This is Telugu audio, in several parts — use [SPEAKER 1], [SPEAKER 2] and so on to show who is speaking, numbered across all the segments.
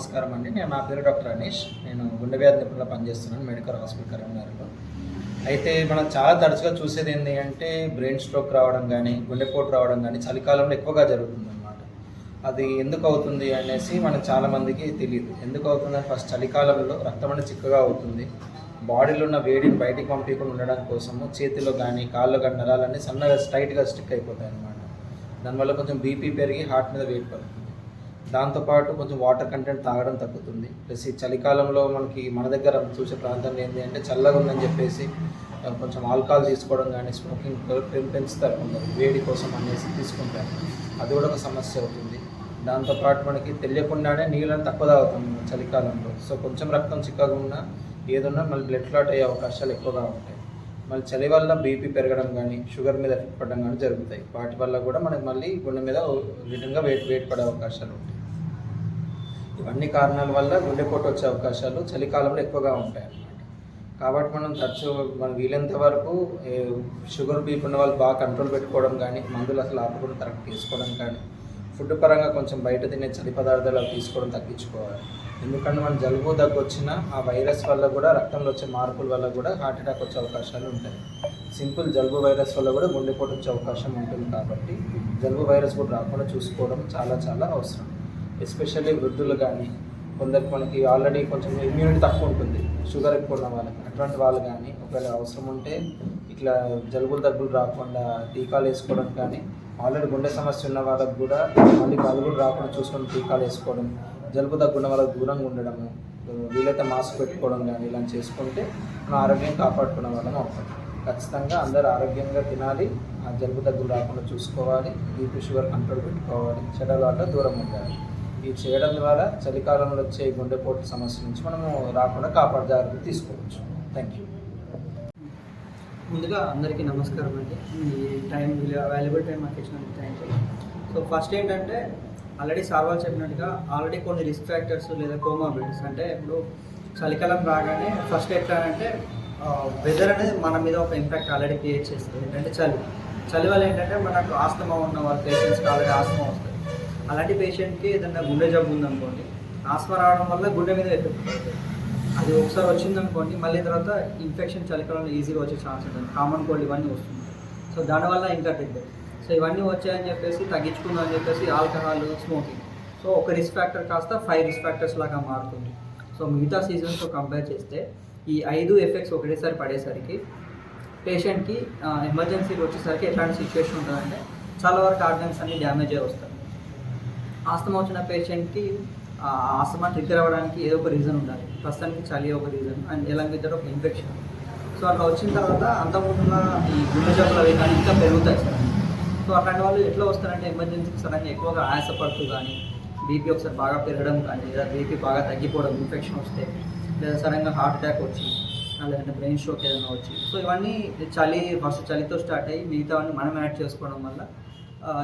[SPEAKER 1] నమస్కారం అండి. నేను నా పేరు డాక్టర్ అనీష్. నేను గుండె వ్యాధి నిపుణులు పనిచేస్తున్నాను మెడికల్ హాస్పిటల్ కరీంనగర్లో అయితే మనం చాలా తరచుగా చూసేది ఏంటి అంటే బ్రెయిన్ స్ట్రోక్ రావడం కానీ గుండెపోటు రావడం కానీ చలికాలంలో ఎక్కువగా జరుగుతుంది అనమాట అది ఎందుకు అవుతుంది అనేసి మనకు చాలామందికి తెలియదు. ఎందుకు అవుతుందని ఫస్ట్ చలికాలంలో రక్తం అనేది చిక్కగా అవుతుంది. బాడీలో ఉన్న వేడిని బయటికి పంపించకుండా ఉండడం కోసము చేతిలో కానీ కాళ్ళు కానీ నరాలన్నీ సన్నగా స్ట్రైట్గా స్టిక్ అయిపోతాయి అన్నమాట దానివల్ల కొంచెం బీపీ పెరిగి హార్ట్ మీద వెయిట్ పడుతుంది. దాంతోపాటు కొంచెం వాటర్ కంటెంట్ తాగడం తగ్గుతుంది. ప్లస్ ఈ చలికాలంలో మనకి మన దగ్గర చూసే ప్రాంతం ఏంటి అంటే చల్లగా ఉందని చెప్పేసి కొంచెం ఆల్కహాల్ తీసుకోవడం కానీ స్మోకింగ్ పెంచుతారు కొందరు వేడి కోసం అనేసి తీసుకుంటారు. అది కూడా ఒక సమస్య అవుతుంది. దాంతోపాటు మనకి తెలియకుండానే నీళ్ళని తక్కువ తాగుతాం చలికాలంలో. సో కొంచెం రక్తం చిక్కగా ఉన్నా ఏదున్నా మళ్ళీ బ్లడ్ క్లాట్ అయ్యే అవకాశాలు ఎక్కువగా ఉంటాయి. మళ్ళీ చలి వల్ల బీపీ పెరగడం కానీ షుగర్ మీద ఎఫెక్ట్ పడడం కానీ జరుగుతాయి. వాటి వల్ల కూడా మనకి మళ్ళీ గుండె మీద విధంగా వెయిట్ వెయిట్ పడే అవకాశాలు ఉంటాయి. ఇవన్నీ కారణాల వల్ల గుండెపోటు వచ్చే అవకాశాలు చలికాలంలో ఎక్కువగా ఉంటాయి అన్నమాట. కాబట్టి మనం తరచు మనం వీలైనంత వరకు షుగర్ బీపీ ఉన్న వాళ్ళు బాగా కంట్రోల్ పెట్టుకోవడం కానీ మందులు అసలు ఆపకుండా కరెక్ట్ తీసుకోవడం కానీ ఫుడ్ పరంగా కొంచెం బయట తినే చలి పదార్థాలు తీసుకోవడం తగ్గించుకోవాలి. ఎందుకంటే మన జలుబు దగ్గు వచ్చిన ఆ వైరస్ వల్ల కూడా రక్తంలో వచ్చే మార్పుల వల్ల కూడా హార్ట్ అటాక్ వచ్చే అవకాశాలు ఉంటాయి. సింపుల్ జలుబు వైరస్ వల్ల కూడా గుండెపోటు వచ్చే అవకాశం ఉంటుంది కాబట్టి జలుబు వైరస్ కూడా రాకుండా చూసుకోవడం చాలా చాలా అవసరం. ఎస్పెషల్లీ వృద్ధులు కానీ కొందరికి మనకి ఆల్రెడీ కొంచెం ఇమ్యూనిటీ తక్కువ ఉంటుంది. షుగర్ ఎక్కువ ఉన్న వాళ్ళకి అటువంటి వాళ్ళు కానీ ఒకవేళ అవసరం ఉంటే ఇట్లా జలుబులు దగ్గులు రాకుండా టీకాలు వేసుకోవడం కానీ ఆల్రెడీ గుండె సమస్య ఉన్న వాళ్ళకు కూడా మళ్ళీ జలుబులు రాకుండా చూసుకొని టీకాలు వేసుకోవడం జలుబు తగ్గున్న వాళ్ళకి దూరంగా ఉండడము వీలైతే మాస్క్ పెట్టుకోవడం కానీ ఇలా చేసుకుంటే మన ఆరోగ్యం కాపాడుకునే వాళ్ళం అవుతాం. ఖచ్చితంగా అందరూ ఆరోగ్యంగా తినాలి ఆ జలుబు దగ్గులు రాకుండా చూసుకోవాలి బీపీ షుగర్ కంట్రోల్ పెట్టుకోవాలి చెడల వల్ల దూరం ఉండాలి. ఇవి చేయడం ద్వారా చలికాలంలో వచ్చే గుండెపోటు సమస్య నుంచి మనము రాకుండా కాపాడు జాగ్రత్తలు తీసుకోవచ్చు. థ్యాంక్ యూ
[SPEAKER 2] ముందుగా అందరికీ నమస్కారం అండి. ఈ టైం అవైలబుల్ టైం మాకు ఇచ్చినందుకు థ్యాంక్ యూ సో ఫస్ట్ ఏంటంటే ఆల్రెడీ సార్వాల్ చెప్పినట్టుగా ఆల్రెడీ కొన్ని రిస్క్ ఫ్యాక్టర్స్ లేదా కోమాబిలిటీస్ అంటే ఇప్పుడు చలికాలం రాగానే ఫస్ట్ ఎట్లానంటే వెదర్ అనేది మన మీద ఒక ఇంపాక్ట్ ఆల్రెడీ క్రియేట్ చేస్తుంది. ఏంటంటే చలి. చలి వల్ల ఏంటంటే మనకు ఆస్తమా ఉన్న వాళ్ళ పేషెంట్స్కి ఆల్రెడీ ఆస్తమా వస్తుంది. అలాంటి పేషెంట్కి ఏదైనా గుండె జబ్బు ఉందనుకోండి ఆస్తమా రావడం వల్ల గుండె మీద ఎఫెక్ట్ పడుతుంది అది ఒకసారి వచ్చిందనుకోండి మళ్ళీ తర్వాత ఇన్ఫెక్షన్ చలికాలంలో ఈజీగా వచ్చే ఛాన్స్ ఉంటుంది. కామన్ కోల్డ్ ఇవన్నీ వస్తుంది సో దానివల్ల ఇంకా పెద్ద. సో ఇవన్నీ వచ్చాయని చెప్పేసి తగ్గించుకుందాం అని చెప్పేసి ఆల్కహాల్ స్మోకింగ్ సో ఒక రిస్క్ ఫ్యాక్టర్ కాస్త ఫైవ్ రిస్క్ ఫ్యాక్టర్స్ లాగా మారుతుంది. సో మిగతా సీజన్స్తో కంపేర్ చేస్తే ఈ ఐదు ఎఫెక్ట్స్ ఒకటేసారి పడేసరికి పేషెంట్కి ఎమర్జెన్సీకి వచ్చేసరికి ఎట్లాంటి సిచ్యువేషన్ ఉంటుందంటే చాలా వరకు ఆర్గన్స్ అన్ని డ్యామేజ్ అయి వస్తాయి. ఆస్తమా వచ్చిన పేషెంట్కి ఆస్తమా ట్రిగర్ అవ్వడానికి ఏదో ఒక రీజన్ ఉండాలి. ప్రస్తుతానికి చలి ఒక రీజన్ అండ్ ఎలాంగ్ విత్ ఒక ఇన్ఫెక్షన్ సో అట్లా వచ్చిన తర్వాత అంతకుముందున్న ఈ గుండె జబ్బులు అవి కానీ ఇంకా పెరుగుతాయి సార్. సో అట్లాంటి వాళ్ళు ఎట్లా వస్తారంటే ఎమర్జెన్సీకి సడన్గా ఎక్కువగా ఆయాసపడుతూ కానీ బీపీ ఒకసారి బాగా పెరగడం కానీ లేదా బీపీ బాగా తగ్గిపోవడం ఇన్ఫెక్షన్ వస్తే లేదా సడన్గా హార్ట్ అటాక్ వచ్చి లేదంటే బ్రెయిన్ స్ట్రోక్ ఏదైనా వచ్చి. సో ఇవన్నీ చలి ఫస్ట్ చలితో స్టార్ట్ అయ్యి మిగతావన్నీ మనం యాడ్ చేసుకోవడం వల్ల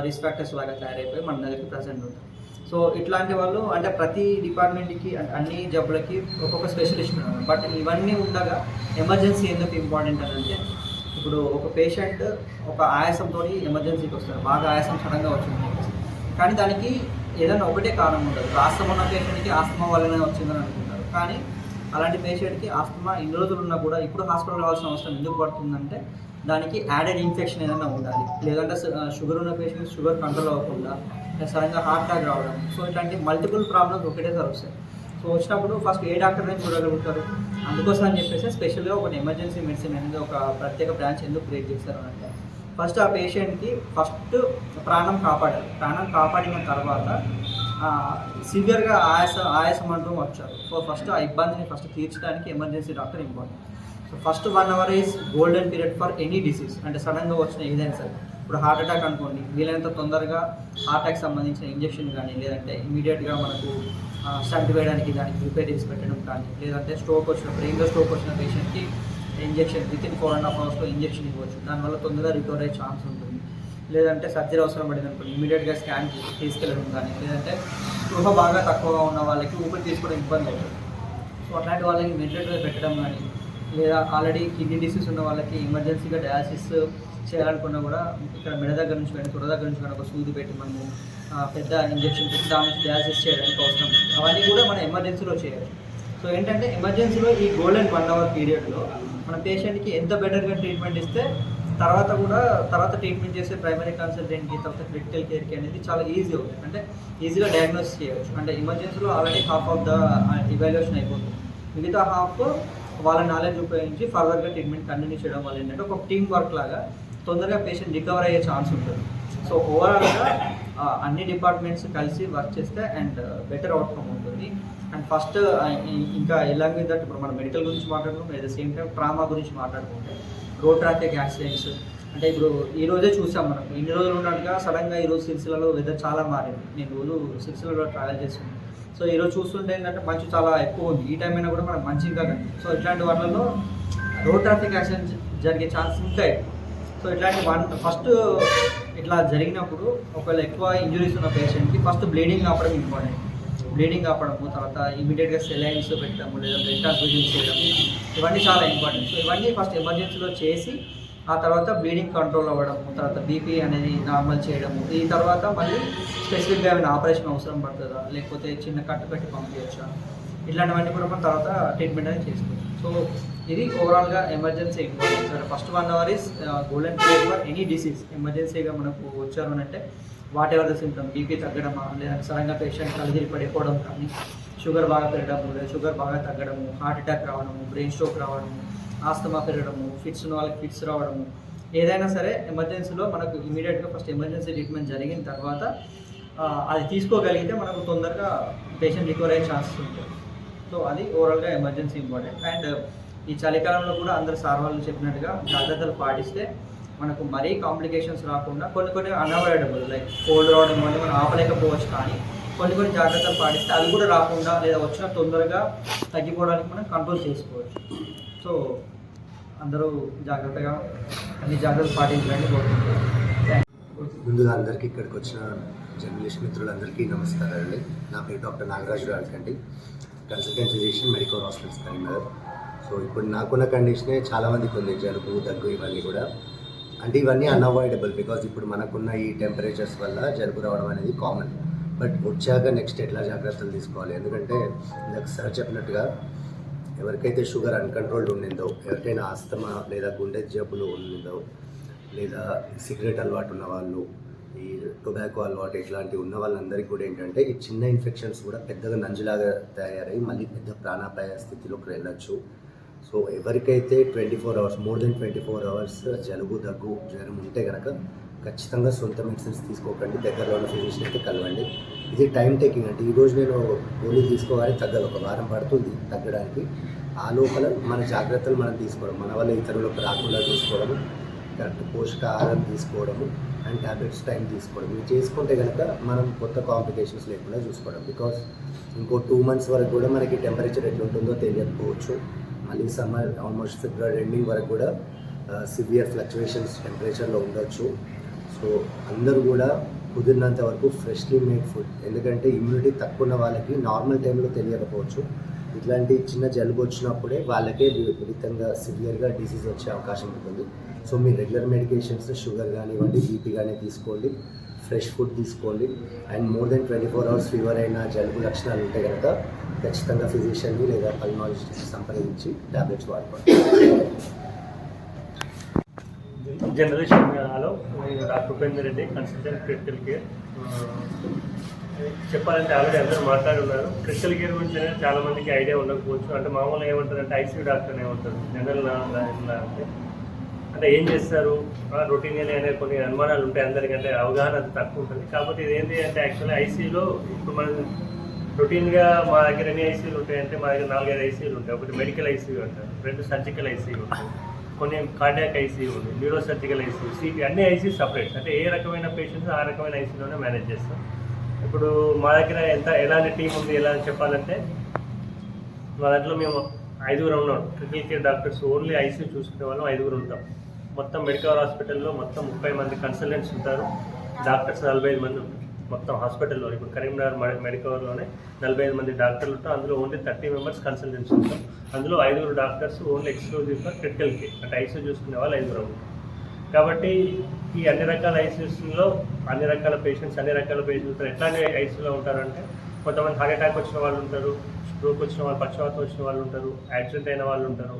[SPEAKER 2] రిస్క్ ఫ్యాక్టర్స్ లాగా తయారైపోయి మన దగ్గరికి ప్రజెంట్ ఉంటాయి సో ఇట్లాంటి వాళ్ళు అంటే ప్రతి డిపార్ట్మెంట్కి అన్ని జబ్బులకి ఒక్కొక్క స్పెషలిస్ట్ ఉన్నారు. బట్ ఇవన్నీ ఉండగా ఎమర్జెన్సీ ఎందుకు ఇంపార్టెంట్ అని అంటే ఇప్పుడు ఒక పేషెంట్ ఒక ఆయాసంతో ఎమర్జెన్సీకి వస్తారు. బాగా ఆయాసం సడన్గా వచ్చింది కానీ దానికి ఏదైనా ఒకటే కారణం ఉండదు. ఆస్తమా ఉన్న పేషెంట్కి ఆస్తమా వల్లనే వచ్చిందని అనుకుంటారు. కానీ అలాంటి పేషెంట్కి ఆస్తమా ఇన్ని రోజులు ఉన్నా కూడా ఇప్పుడు హాస్పిటల్ రావాల్సిన అవసరం ఎందుకు పడుతుందంటే దానికి యాడెడ్ ఇన్ఫెక్షన్ ఏదైనా ఉండాలి. లేదంటే షుగర్ ఉన్న పేషెంట్ షుగర్ కంట్రోల్ అవ్వకుండా సడన్గా హార్ట్ అటాక్ రావడం. సో ఇట్లాంటి మల్టిపుల్ ప్రాబ్లమ్స్ ఒకటేసారి వస్తాయి సో వచ్చినప్పుడు ఫస్ట్ ఏ డాక్టర్ని చూడగలుగుతారు. అందుకోసం అని చెప్పేసి స్పెషల్గా ఒక ఎమర్జెన్సీ మెడిసిన్ అనేది ఒక ప్రత్యేక బ్రాంచ్ ఎందుకు క్రియేట్ చేశారు అంటే ఫస్ట్ ఆ పేషెంట్కి ఫస్ట్ ప్రాణం కాపాడారు ప్రాణం కాపాడిన తర్వాత సివియర్గా ఆయాస ఆయాసం అంటూ వచ్చారు. సో ఫస్ట్ ఆ ఇబ్బందిని ఫస్ట్ తీర్చడానికి emergency doctor important. So first one hour is golden period for any disease. అంటే సడన్గా వచ్చిన ఏదైనా సరే. ఇప్పుడు హార్ట్ అటాక్ అనుకోండి వీలైనంత తొందరగా హార్ట్ అటాక్ సంబంధించిన ఇంజెక్షన్ కానీ లేదంటే ఇమీడియట్గా మనకు స్టంట్ వేయడానికి దానికి ప్రిపేర్ చేసి పెట్టడం కానీ లేదంటే స్ట్రోక్ వచ్చిన బ్రెయిన్లో స్ట్రోక్ వచ్చిన పేషెంట్కి injection within four and half అవర్స్లో ఇంజెక్షన్ ఇవ్వచ్చు. దానివల్ల తొందరగా రికవర్ అయ్యే ఛాన్స్ ఉంటుంది. లేదంటే సర్జరీ అవసరం పడింది అనుకోండి ఇమీడియట్గా స్కాన్ తీసుకెళ్ళడం కానీ లేదంటే స్పృహ బాగా తక్కువగా ఉన్న వాళ్ళకి ఊపిరి తీసుకోవడం ఇబ్బంది అవుతుంది. సో అట్లాంటి వాళ్ళకి వెంటిలేటర్ పెట్టడం కానీ లేదా ఆల్రెడీ కిడ్నీ డిసీజ్ ఉన్న వాళ్ళకి ఎమర్జెన్సీగా డయాలసిస్ చేయాలనుకున్నా కూడా ఇక్కడ మెడ దగ్గర నుంచి కానీ తొడ దగ్గర నుంచి కానీ ఒక సూది పెట్టి మనము పెద్ద ఇంజెక్షన్ పెట్టి దాని నుంచి డయాలసిస్ చేయడానికి అవసరం అవన్నీ కూడా మనం ఎమర్జెన్సీలో చేయాలి. సో ఏంటంటే ఎమర్జెన్సీలో ఈ గోల్డెన్ వన్ అవర్ పీరియడ్లో మన పేషెంట్కి ఎంత బెటర్గా ట్రీట్మెంట్ ఇస్తే తర్వాత కూడా తర్వాత ట్రీట్మెంట్ చేసే ప్రైమరీ కన్సల్టెంట్కి తర్వాత క్రిటికల్ కేర్కి అనేది చాలా ఈజీ అవుతుంది. అంటే ఈజీగా డయాగ్నోస్ చేయవచ్చు అంటే ఎమర్జెన్సీలో already half of the evaluation అయిపోతుంది. మిగతా హాఫ్ వాళ్ళ నాలెడ్జ్ ఉపయోగించి ఫర్దర్గా ట్రీట్మెంట్ కంటిన్యూ చేయడం వల్ల ఏంటంటే ఒక టీమ్ వర్క్ లాగా తొందరగా పేషెంట్ రికవర్ అయ్యే ఛాన్స్ ఉంటుంది. సో ఓవరాల్గా అన్ని డిపార్ట్మెంట్స్ కలిసి వర్క్ చేస్తే అండ్ బెటర్ అవుట్కమ్ ఉంటుంది. అండ్ ఫస్ట్ uh, ఇంకా ఎలాంగ్ విత్ దట్ ఇప్పుడు మనం మెడికల్ గురించి మాట్లాడుకుంటాం at the same time trauma గురించి మాట్లాడుకుంటే రోడ్ ట్రాఫిక్ యాక్సిడెంట్స్ అంటే ఇప్పుడు ఈ రోజే చూసాం మనం. ఇన్ని రోజులు ఉన్నట్టుగా సడన్గా ఈరోజు సిరిసిల్లలో వెదర్ చాలా మారింది. నేను రోజు సిరిసిల్లలో ట్రావెల్ చేస్తున్నాను సో ఈరోజు చూస్తుంటే ఏంటంటే మంచు చాలా ఎక్కువ ఉంది. ఈ టైం అయినా కూడా మనకు మంచి ఇంకా సో ఇట్లాంటి వాటిల్లో రోడ్ ట్రాఫిక్ యాక్సిడెంట్ జరిగే ఛాన్స్ ఇంకా ఎక్కువ. సో ఇట్లాంటి వన్ ఫస్ట్ ఇట్లా జరిగినప్పుడు ఒకవేళ ఎక్కువ ఇంజురీస్ ఉన్న పేషెంట్కి ఫస్ట్ బ్లీడింగ్ ఆపడం ఇంపార్టెంట్ బ్లీడింగ్ ఆపడము తర్వాత ఇమీడియట్గా సెలైన్స్ పెట్టడము లేదా బ్లడ్ ట్రాన్స్ఫ్యూజన్ చేయడం ఇవన్నీ చాలా ఇంపార్టెంట్ సో ఇవన్నీ ఫస్ట్ ఎమర్జెన్సీలో చేసి ఆ తర్వాత బ్లీడింగ్ కంట్రోల్ అవ్వడము తర్వాత బీపీ అనేది నార్మల్ చేయడము ఈ తర్వాత మళ్ళీ స్పెసిఫిక్గా ఏమైనా ఆపరేషన్ అవసరం పడుతుందా? లేకపోతే చిన్న కట్టు పెట్టి పంపించచ్చా ఇట్లాంటివన్నీ కూడా మనం తర్వాత ట్రీట్మెంట్ అనేది చేసుకోవచ్చు. సో ఇది ఓవరాల్గా ఎమర్జెన్సీ ఇంపార్టెంట్ సరే first one hour is golden period for any disease ఎమర్జెన్సీగా మనకు వచ్చారు అని అంటే whatever the symptom BP తగ్గడమా లేదా సడన్గా పేషెంట్ కలదిరి పడిపోవడం కానీ షుగర్ బాగా పెరగడము లేదా షుగర్ బాగా తగ్గడము హార్ట్ అటాక్ రావడము బ్రెయిన్ స్ట్రోక్ రావడము ఆస్తమా పెరగడము ఫిట్స్ ఉన్న వాళ్ళకి ఫిట్స్ రావడము ఏదైనా సరే ఎమర్జెన్సీలో మనకు ఇమీడియట్గా ఫస్ట్ ఎమర్జెన్సీ ట్రీట్మెంట్ జరిగిన తర్వాత uh, అది తీసుకోగలిగితే మనకు తొందరగా పేషెంట్ రికవర్ అయ్యే ఛాన్సెస్ ఉంటాయి. సో అది ఓవరాల్గా ఎమర్జెన్సీ ఇంపార్టెంట్ అండ్ ఈ చలికాలంలో కూడా అందరు సార్ వాళ్ళు చెప్పినట్టుగా జాగ్రత్తలు పాటిస్తే మనకు మరీ కాంప్లికేషన్స్ రాకుండా కొన్ని కొన్ని అన్అవాయిడబుల్ లైక్ కోల్డ్ రావడం వల్ల మనం ఆపలేకపోవచ్చు కానీ కొన్ని కొన్ని జాగ్రత్తలు పాటిస్తే అది కూడా రాకుండా లేదా వచ్చిన తొందరగా తగ్గిపోవడానికి మనం కంట్రోల్ చేసుకోవచ్చు. సో అందరూ జాగ్రత్తగా అన్ని జాగ్రత్తలు పాటించాలని కోరుకుంటున్నాను.
[SPEAKER 3] ముందుగా అందరికీ ఇక్కడికి వచ్చిన జర్నలిస్ట్ మిత్రులందరికీ నమస్కారాలండి నా పేరు డాక్టర్ నాగరాజు గారికి కన్సల్టెన్సీ చేసి మెడికల్ హాస్పిటల్స్ కరీంనగర్ సో ఇప్పుడు నాకున్న కండిషనే చాలా మందికి ఉంది జలుబు దగ్గు ఇవన్నీ కూడా. అంటే ఇవన్నీ అన్అవాయిడబుల్ బికాజ్ ఇప్పుడు మనకున్న ఈ టెంపరేచర్స్ వల్ల జలుబు రావడం అనేది కామన్ బట్ వచ్చాక నెక్స్ట్ ఎట్లా జాగ్రత్తలు తీసుకోవాలి? ఎందుకంటే ఇందాక సార్ చెప్పినట్టుగా ఎవరికైతే షుగర్ అన్కంట్రోల్డ్ ఉండిందో ఎవరికైనా ఆస్తమా లేదా గుండె జబ్బులు ఉండిందో లేదా సిగరెట్ అలవాటు ఉన్న వాళ్ళు ఈ టొబాకో అలవాటు ఇట్లాంటివి ఉన్న వాళ్ళందరికీ కూడా ఏంటంటే ఈ చిన్న ఇన్ఫెక్షన్స్ కూడా పెద్దగా నంజులాగా తయారై మళ్ళీ పెద్ద ప్రాణాపాయ స్థితిలోకి వెళ్ళచ్చు. సో ఎవరికైతే twenty four hours more than twenty four hours జలుబు దగ్గు జ్వరం ఉంటే కనుక ఖచ్చితంగా సొంత మెడిసిన్స్ తీసుకోకండి. దగ్గరలో ఉన్న ఫిజిషియన్ అయితే కలవండి. ఇది టైం టేకింగ్ అంటే ఈరోజు నేను గోళీ తీసుకోగానే తగ్గదు. ఒక వారం పడుతుంది తగ్గడానికి. ఆ లోపల మన జాగ్రత్తలు మనం తీసుకోవడం మన వల్ల ఇతరులకు రాకుండా చూసుకోవడం కరెక్ట్ పోషకాహారం తీసుకోవడము అండ్ ట్యాబ్లెట్స్ టైం తీసుకోవడం ఇవి చేసుకుంటే కనుక మనం కొత్త కాంప్లికేషన్స్ లేకుండా చూసుకోవడం. బికాస్ ఇంకో టూ మంత్స్ వరకు కూడా మనకి టెంపరేచర్ ఎట్లుంటుందో తెలియకపోవచ్చు. మళ్ళీ సమ్మర్ ఆల్మోస్ట్ ఫిబ్రవరి ఎండింగ్ వరకు కూడా సివియర్ ఫ్లక్చువేషన్స్ టెంపరేచర్లో ఉండొచ్చు. సో అందరూ కూడా కుదిరినంత వరకు ఫ్రెష్లీ మేడ్ ఫుడ్ ఎందుకంటే ఇమ్యూనిటీ తక్కువ ఉన్న వాళ్ళకి నార్మల్ టైంలో తెలియకపోవచ్చు. ఇట్లాంటి చిన్న జలుబు వచ్చినప్పుడే వాళ్ళకే విపరీతంగా సివియర్గా డిసీజ్ వచ్చే అవకాశం ఉంటుంది. సో మీ రెగ్యులర్ మెడికేషన్స్ షుగర్ కానివ్వండి బీపీ కానీ తీసుకోండి. ఫ్రెష్ ఫుడ్ తీసుకోండి. And more than twenty four hours fever అయిన జలుబు లక్షణాలు ఉంటే కనుక ఖచ్చితంగా ఫిజిషియన్ని లేదా పల్మాలజిస్ట్ సంప్రదించి టాబ్లెట్స్ వాడుకోండి.
[SPEAKER 4] జనరేషన్ హలో నేను doctor Upender Reddy consultant critical care. చెప్పాలంటే ఆల్రెడీ అందరూ మాట్లాడున్నారు క్రిటికల్ కేర్ గురించి అనేది చాలా మందికి ఐడియా ఉండకపోవచ్చు. అంటే మామూలుగా ఏమంటారు అంటే ఐసీయూ డాక్టర్ ఏమంటారు? జనరల్ అంటే. అంటే ఏం చేస్తారు? రొటీన్ అనే కొన్ని అనుమానాలు ఉంటాయి అందరికంటే అవగాహన అది తక్కువ ఉంటుంది. కాకపోతే ఇదేంటి అంటే యాక్చువల్లీ ఐసీయూలో ఇప్పుడు మనం రొటీన్గా మా దగ్గర ఎన్ని ఐసీయూలు ఉంటాయంటే మా దగ్గర నాలుగైదు ఐసీయూలు ఉంటాయి. ఒకటి మెడికల్ ఐసీయూ అంటారు. రెండు సర్జికల్ ఐసీయూ ఉంటాయి. కొన్ని కార్డియాక్ ఐసీయూ ఉంది న్యూరోసర్జికల్ ఐసీ ఐసీయూ సిటీ అన్ని ఐసీ సపరేట్ అంటే ఏ రకమైన పేషెంట్స్ ఆ రకమైన ఐసీయూలోనే మేనేజ్ చేస్తాం. ఇప్పుడు మా దగ్గర ఎంత ఎలాంటి టీం ఉంది ఎలా అని చెప్పాలంటే మా దాంట్లో మేము ఐదుగురు ఉన్నాం. Critical care doctors only ICU చూసుకునే వాళ్ళం ఐదుగురు ఉంటాం. మొత్తం మెడికల్ హాస్పిటల్లో మొత్తం ముప్పై మంది కన్సల్టెంట్స్ ఉంటారు. డాక్టర్స్ నలభై ఐదు మంది ఉంటారు. మొత్తం హాస్పిటల్లో ఇప్పుడు కరీంనగర్ మె- మెడికల్లోనే నలభై ఐదు మంది డాక్టర్లు ఉంటారు. అందులో ఓన్లీ థర్టీ మెంబర్స్ కన్సల్టెన్స్ ఉంటాం అందులో ఐదుగురు doctors only exclusive for critical అంటే ఐసీయూ చూసుకునే వాళ్ళు ఐదుగురు ఉంటారు. కాబట్టి ఈ అన్ని రకాల ఐసీయూస్లో అన్ని రకాల పేషెంట్స్ అన్ని రకాల పేషెంట్స్ ఎట్లాంటి ఐసీయూలో ఉంటారంటే కొంతమంది హార్ట్ అటాక్ వచ్చిన వాళ్ళు ఉంటారు స్ట్రోక్ వచ్చిన వాళ్ళు పక్షవాతం వచ్చిన వాళ్ళు ఉంటారు యాక్సిడెంట్ అయిన వాళ్ళు ఉంటారు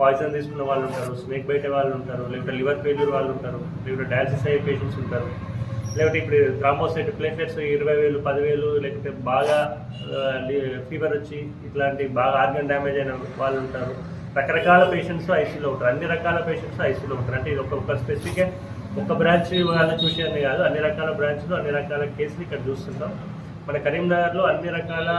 [SPEAKER 4] పాయిజన్ తీసుకున్న వాళ్ళు ఉంటారు స్నేక్ బయట వాళ్ళు ఉంటారు లేకపోతే లివర్ ఫెయిల్యూర్ వాళ్ళు ఉంటారు లేకపోతే డయాలసిస్ అయ్యే పేషెంట్స్ ఉంటారు. లేకపోతే ఇప్పుడు థ్రాంబోసైట్ ప్లేట్లెట్స్ ఇరవై వేలు పదివేలు లేకపోతే బాగా ఫీవర్ వచ్చి ఇట్లాంటి బాగా ఆర్గన్ డ్యామేజ్ అయిన వాళ్ళు ఉంటారు. రకరకాల పేషెంట్స్ ఐసీలో ఉంటారు. అన్ని రకాల పేషెంట్స్ ఐసీలో ఉంటారు. అంటే ఇది ఒక ఒక స్పెసిఫిక్ ఒక బ్రాంచ్ వాళ్ళు చూసేది కాదు. అన్ని రకాల బ్రాంచ్లు అన్ని రకాల కేసులు ఇక్కడ చూస్తుంటాం మన కరీంనగర్లో అన్ని రకాల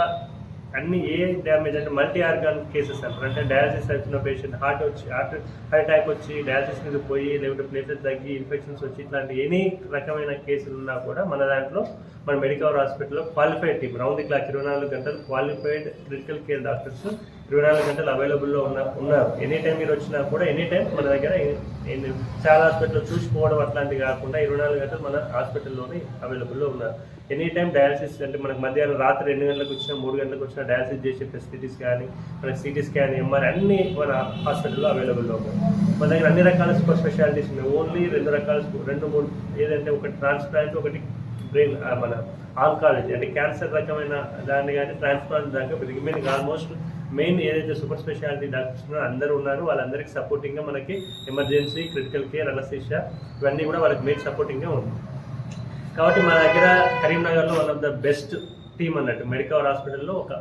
[SPEAKER 4] అన్ని ఏ డ్యామేజ్ అంటే మల్టీ ఆర్గాన్ కేసెస్ అంటారు. అంటే డయాలసిస్ అవుతున్న పేషెంట్ హార్ట్ వచ్చి హార్ట్ హార్ట్ అటాక్ వచ్చి డయాలసిస్ మీద పోయి లేకపోతే ప్లేసెస్ తగ్గి ఇన్ఫెక్షన్స్ వచ్చి ఇట్లాంటి ఎనీ రకమైన కేసులు ఉన్నా కూడా మన దాంట్లో మన మెడికల్ హాస్పిటల్లో qualified team round the clock ఇరవై నాలుగు గంటలు క్వాలిఫైడ్ క్రిటికల్ కేర్ డాక్టర్స్ ఇరవై నాలుగు గంటలు అవైలబుల్లో ఉన్న ఉన్నారు. ఎనీ టైం మీరు వచ్చినా కూడా ఎనీ టైం మన దగ్గర చాలా హాస్పిటల్లో చూసుకోవడం అట్లాంటివి కాకుండా ఇరవై నాలుగు గంటలు మన హాస్పిటల్లోనే అవైలబుల్లో ఉన్నారు. ఎనీ టైం డయాలసిస్ అంటే మనకు మధ్యాహ్నం రాత్రి రెండు గంటలకు వచ్చినా మూడు గంటలకు వచ్చినా డయాలసిస్ చేసే ఫెసిలిటీస్ కానీ మనకి సిటీ స్కాన్ ఎంఆర్ అన్ని మన హాస్పిటల్లో అవైలబుల్లో ఉన్నాయి. మన దగ్గర అన్ని రకాల సూపర్ స్పెషాలిటీస్ ఉన్నాయి. ఓన్లీ రెండు రకాల రెండు మూడు ఏదంటే ఒకటి ట్రాన్స్ప్లాంట్ ఒకటి బ్రెయిన్ మన ఆంకాలజీ అంటే క్యాన్సర్ రకమైన దాన్ని కానీ ట్రాన్స్ప్లాంట్ దాకా రిమైనింగ్ ఆల్మోస్ట్ మెయిన్ ఏదైతే సూపర్ స్పెషాలిటీ డాక్టర్స్ ఉన్నారో అందరూ ఉన్నారు. వాళ్ళందరికీ సపోర్టింగ్గా మనకి ఎమర్జెన్సీ క్రిటికల్ కేర్ అనస్థిషియా ఇవన్నీ కూడా వాళ్ళకి మెయిన్ సపోర్టింగ్గా ఉంది కాబట్టి మా దగ్గర కరీంనగర్లో one of the best team అన్నట్టు మెడికవర్ హాస్పిటల్లో ఒక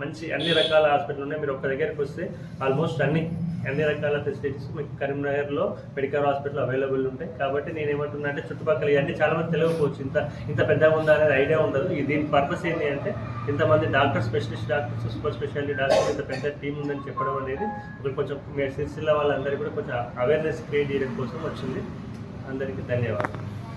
[SPEAKER 4] మంచి అన్ని రకాల హాస్పిటల్ ఉన్నాయి. మీరు ఒక్క దగ్గరికి వస్తే ఆల్మోస్ట్ అన్ని అన్ని రకాల ఫెసిలిటీస్ మీకు కరీంనగర్లో మెడికల్ హాస్పిటల్ అవైలబుల్ ఉంటాయి. కాబట్టి నేను ఏమంటున్నా అంటే చుట్టుపక్కల ఇవన్నీ చాలా మంది తెలియకపోవచ్చు. ఇంత ఇంత పెద్దగా ఉందా అనేది ఐడియా ఉండదు. దీని పర్పస్ ఏంటి అంటే ఇంతమంది doctor specialist doctors super speciality doctors ఇంత పెద్ద టీం ఉందని చెప్పడం అనేది ఒకటి కొంచెం మీ సిరిసిల్ల వాళ్ళందరికీ కూడా కొంచెం అవేర్నెస్ క్రియేట్ చేయడం కోసం వచ్చింది. అందరికీ ధన్యవాదాలు.